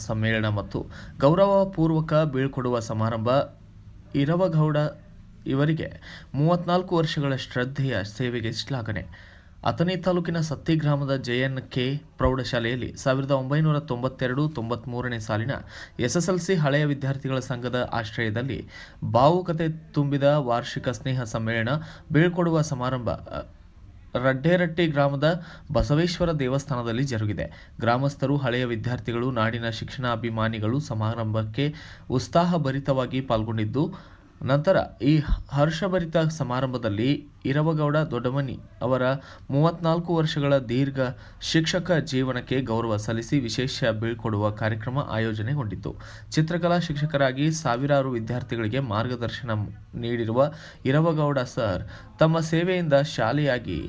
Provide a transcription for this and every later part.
ಸಮ್ಮೇಳನ ಮತ್ತು ಗೌರವಪೂರ್ವಕ ಬೀಳ್ಕೊಡುವ ಸಮಾರಂಭ ಇರವಗೌಡ ಇವರಿಗೆ ಮೂವತ್ನಾಲ್ಕು ವರ್ಷಗಳ ಶ್ರದ್ಧೆಯ ಸೇವೆಗೆ ಶ್ಲಾಘನೆ ಅಥಣಿ ತಾಲೂಕಿನ ಸತ್ತಿ ಗ್ರಾಮದ ಜೆಎನ್ ಕೆ ಪ್ರೌಢಶಾಲೆಯಲ್ಲಿ ಸಾವಿರದ ಒಂಬೈನೂರ ತೊಂಬತ್ತೆರಡು ತೊಂಬತ್ಮೂರನೇ ಸಾಲಿನ ಎಸ್ಎಸ್ಎಲ್ಸಿ ಹಳೆಯ ವಿದ್ಯಾರ್ಥಿಗಳ ಸಂಘದ ಆಶ್ರಯದಲ್ಲಿ ಭಾವುಕತೆ ತುಂಬಿದ ವಾರ್ಷಿಕ ಸ್ನೇಹ ಸಮ್ಮೇಳನ ಬೀಳ್ಕೊಡುವ ಸಮಾರಂಭ ರಡ್ಡೇರಟ್ಟಿ ಗ್ರಾಮದ ಬಸವೇಶ್ವರ ದೇವಸ್ಥಾನದಲ್ಲಿ ಜರುಗಿದೆ. ಗ್ರಾಮಸ್ಥರು ಹಳೆಯ ವಿದ್ಯಾರ್ಥಿಗಳು ನಾಡಿನ ಶಿಕ್ಷಣ ಅಭಿಮಾನಿಗಳು ಸಮಾರಂಭಕ್ಕೆ ಉತ್ಸಾಹಭರಿತವಾಗಿ ಪಾಲ್ಗೊಂಡಿದ್ದು ನಂತರ ಈ ಹರ್ಷಭರಿತ ಸಮಾರಂಭದಲ್ಲಿ ಇರವಗೌಡ ದೊಡ್ಡಮನಿ ಅವರ ಮೂವತ್ನಾಲ್ಕು ವರ್ಷಗಳ ದೀರ್ಘ ಶಿಕ್ಷಕ ಜೀವನಕ್ಕೆ ಗೌರವ ಸಲ್ಲಿಸಿ ವಿಶೇಷ ಬೀಳ್ಕೊಡುವ ಕಾರ್ಯಕ್ರಮ ಆಯೋಜನೆಗೊಂಡಿತ್ತು. ಚಿತ್ರಕಲಾ ಶಿಕ್ಷಕರಾಗಿ ಸಾವಿರಾರು ವಿದ್ಯಾರ್ಥಿಗಳಿಗೆ ಮಾರ್ಗದರ್ಶನ ನೀಡಿರುವ ಇರವಗೌಡ ಸರ್ ತಮ್ಮ ಸೇವೆಯಿಂದ ಶಾಲೆಯಾಗಿ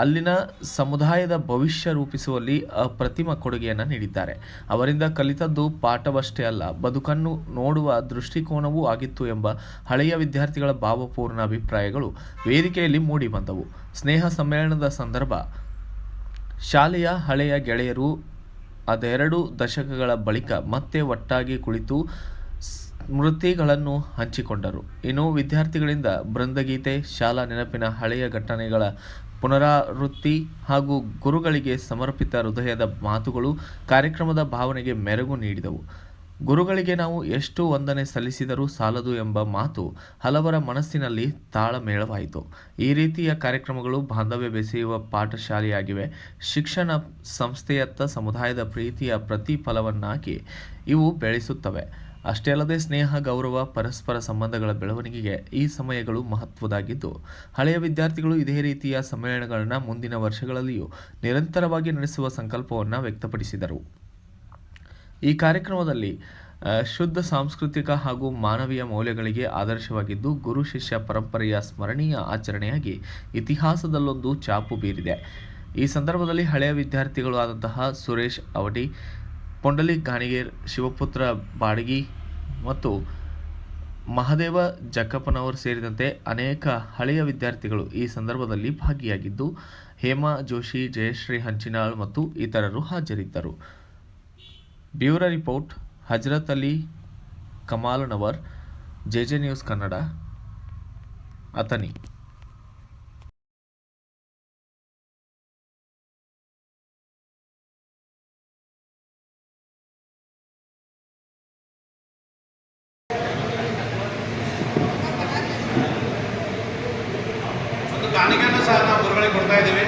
ಅಲ್ಲಿನ ಸಮುದಾಯದ ಭವಿಷ್ಯ ರೂಪಿಸುವಲ್ಲಿ ಅಪ್ರತಿಮ ಕೊಡುಗೆಯನ್ನು ನೀಡಿದ್ದಾರೆ. ಅವರಿಂದ ಕಲಿತದ್ದು ಪಾಠವಷ್ಟೇ ಅಲ್ಲ, ಬದುಕನ್ನು ನೋಡುವ ದೃಷ್ಟಿಕೋನವೂ ಆಗಿತ್ತು ಎಂಬ ಹಳೆಯ ವಿದ್ಯಾರ್ಥಿಗಳ ಭಾವಪೂರ್ಣ ಅಭಿಪ್ರಾಯಗಳು ವೇದಿಕೆಯಲ್ಲಿ ಮೂಡಿಬಂದವು ಸ್ನೇಹ ಸಮ್ಮೇಳನದ ಸಂದರ್ಭ, ಶಾಲೆಯ ಹಳೆಯ ಗೆಳೆಯರು ಅದೆರಡು ದಶಕಗಳ ಬಳಿಕ ಮತ್ತೆ ಒಟ್ಟಾಗಿ ಕುಳಿತು ಸ್ಮೃತಿಗಳನ್ನು ಹಂಚಿಕೊಂಡರು. ಇನ್ನು ವಿದ್ಯಾರ್ಥಿಗಳಿಂದ ಬೃಂದಗೀತೆ, ಶಾಲಾ ನೆನಪಿನ ಹಳೆಯ ಘಟನೆಗಳ ಪುನರಾವೃತ್ತಿ ಹಾಗೂ ಗುರುಗಳಿಗೆ ಸಮರ್ಪಿತ ಹೃದಯದ ಮಾತುಗಳು ಕಾರ್ಯಕ್ರಮದ ಭಾವನೆಗೆ ಮೆರುಗು ನೀಡಿದವು. ಗುರುಗಳಿಗೆ ನಾವು ಎಷ್ಟು ವಂದನೆ ಸಲ್ಲಿಸಿದರೂ ಸಾಲದು ಎಂಬ ಮಾತು ಹಲವರ ಮನಸ್ಸಿನಲ್ಲಿ ತಾಳಮೇಳವಾಯಿತು. ಈ ರೀತಿಯ ಕಾರ್ಯಕ್ರಮಗಳು ಬಾಂಧವ್ಯ ಬೆಸೆಯುವ ಪಾಠಶಾಲೆಯಾಗಿವೆ. ಶಿಕ್ಷಣ ಸಂಸ್ಥೆಯತ್ತ ಸಮುದಾಯದ ಪ್ರೀತಿಯ ಪ್ರತಿಫಲವನ್ನಾಗಿ ಇವು ಬೆಳೆಸುತ್ತವೆ. ಅಷ್ಟೇ ಅಲ್ಲದೆ ಸ್ನೇಹ, ಗೌರವ, ಪರಸ್ಪರ ಸಂಬಂಧಗಳ ಬೆಳವಣಿಗೆಗೆ ಈ ಸಮಯಗಳು ಮಹತ್ವದಾಗಿದ್ದು, ಹಳೆಯ ವಿದ್ಯಾರ್ಥಿಗಳು ಇದೇ ರೀತಿಯ ಸಮ್ಮೇಳನಗಳನ್ನು ಮುಂದಿನ ವರ್ಷಗಳಲ್ಲಿಯೂ ನಿರಂತರವಾಗಿ ನಡೆಸುವ ಸಂಕಲ್ಪವನ್ನು ವ್ಯಕ್ತಪಡಿಸಿದರು. ಈ ಕಾರ್ಯಕ್ರಮದಲ್ಲಿ ಶುದ್ಧ ಸಾಂಸ್ಕೃತಿಕ ಹಾಗೂ ಮಾನವೀಯ ಮೌಲ್ಯಗಳಿಗೆ ಆದರ್ಶವಾಗಿದ್ದು, ಗುರು ಶಿಷ್ಯ ಪರಂಪರೆಯ ಸ್ಮರಣೀಯ ಆಚರಣೆಯಾಗಿ ಇತಿಹಾಸದಲ್ಲೊಂದು ಚಾಪು ಬೀರಿದೆ. ಈ ಸಂದರ್ಭದಲ್ಲಿ ಹಳೆಯ ವಿದ್ಯಾರ್ಥಿಗಳು ಆದಂತಹ ಸುರೇಶ್, ಅವಡಿ ಪೊಂಡಲಿಕ್ ಗಾಣಿಗೇರ್ ಶಿವಪುತ್ರ ಬಾಡಗಿ ಮತ್ತು ಮಹದೇವ ಜಕ್ಕಪ್ಪನವರು ಸೇರಿದಂತೆ ಅನೇಕ ಹಳೆಯ ವಿದ್ಯಾರ್ಥಿಗಳು ಈ ಸಂದರ್ಭದಲ್ಲಿ ಭಾಗಿಯಾಗಿದ್ದು, ಹೇಮಾ ಜೋಶಿ, ಜಯಶ್ರೀ ಹಂಚಿನಾಳ್ ಮತ್ತು ಇತರರು ಹಾಜರಿದ್ದರು. Bureau report, Hazrat Ali Kamalnavar, J J news Kannada, Athani. ಕಾಣಿಕೆಯನ್ನು ಸಹ ನಾವು ಗುರುಗಳಿಗೆ ಕೊಡ್ತಾ ಇದ್ದೀವಿ.